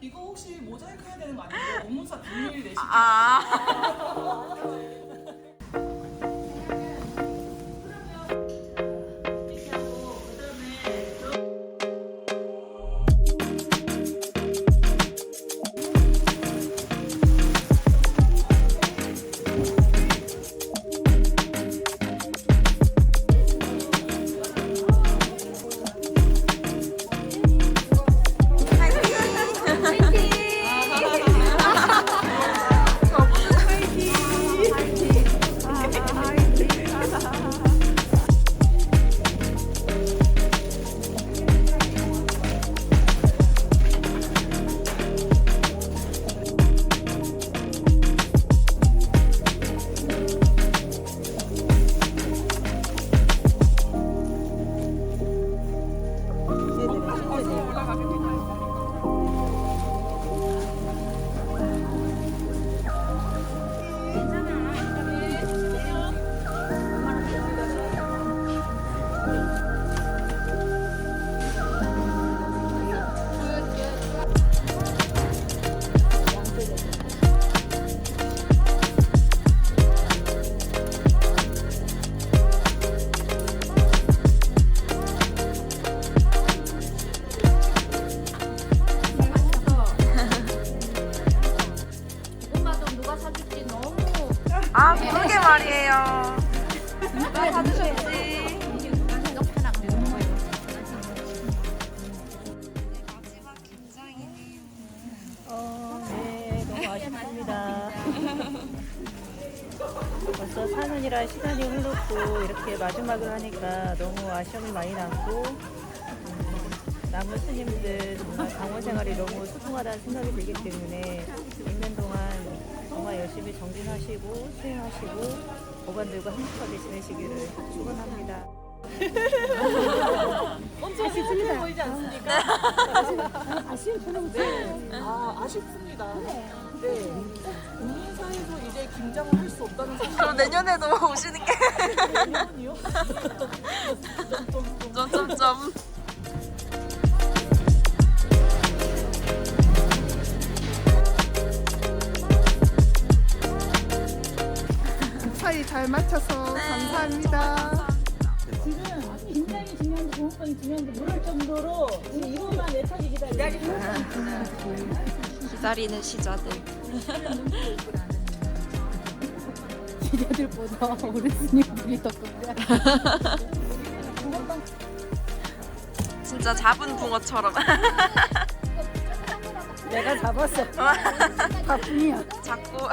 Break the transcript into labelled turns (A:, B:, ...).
A: 이거 혹시 모자이크 해야 되는 거 아니에요? 업무사 비밀 내시죠?
B: 아. 말이에요.
C: 누가 너무
D: 아쉽습니다. 벌써 4년이라 시간이 흘렀고 이렇게 마지막을 하니까 너무 아쉬움이 많이 남고 음, 남은 스님들 정말 강원 생활이 너무 소중하다는 생각이 들기 때문에 열심히 정진하시고 수행하시고 어반들과 행복하게 지내시기를 축원합니다.
A: 엄청 행복해 보이지 않습니까? 아쉬운 네. 아, 아쉽습니다. 네. 국민사에서 이제 김장을 할 수 없다는 사실.
B: 그럼 내년에도 오시는 게
A: 내년이요?
B: 점점점.
E: 잘 맞춰서 감사합니다.
D: 긴장이 중요한데 공업권이 중요한데 모를 정도로 지금 이것만 애타게 기다리고
B: 기다리는 시자들.
E: 우리 스님들이 더 걱정.
B: 진짜 잡은 붕어처럼.
E: 내가 잡았어. 바쁘냐?
B: 자꾸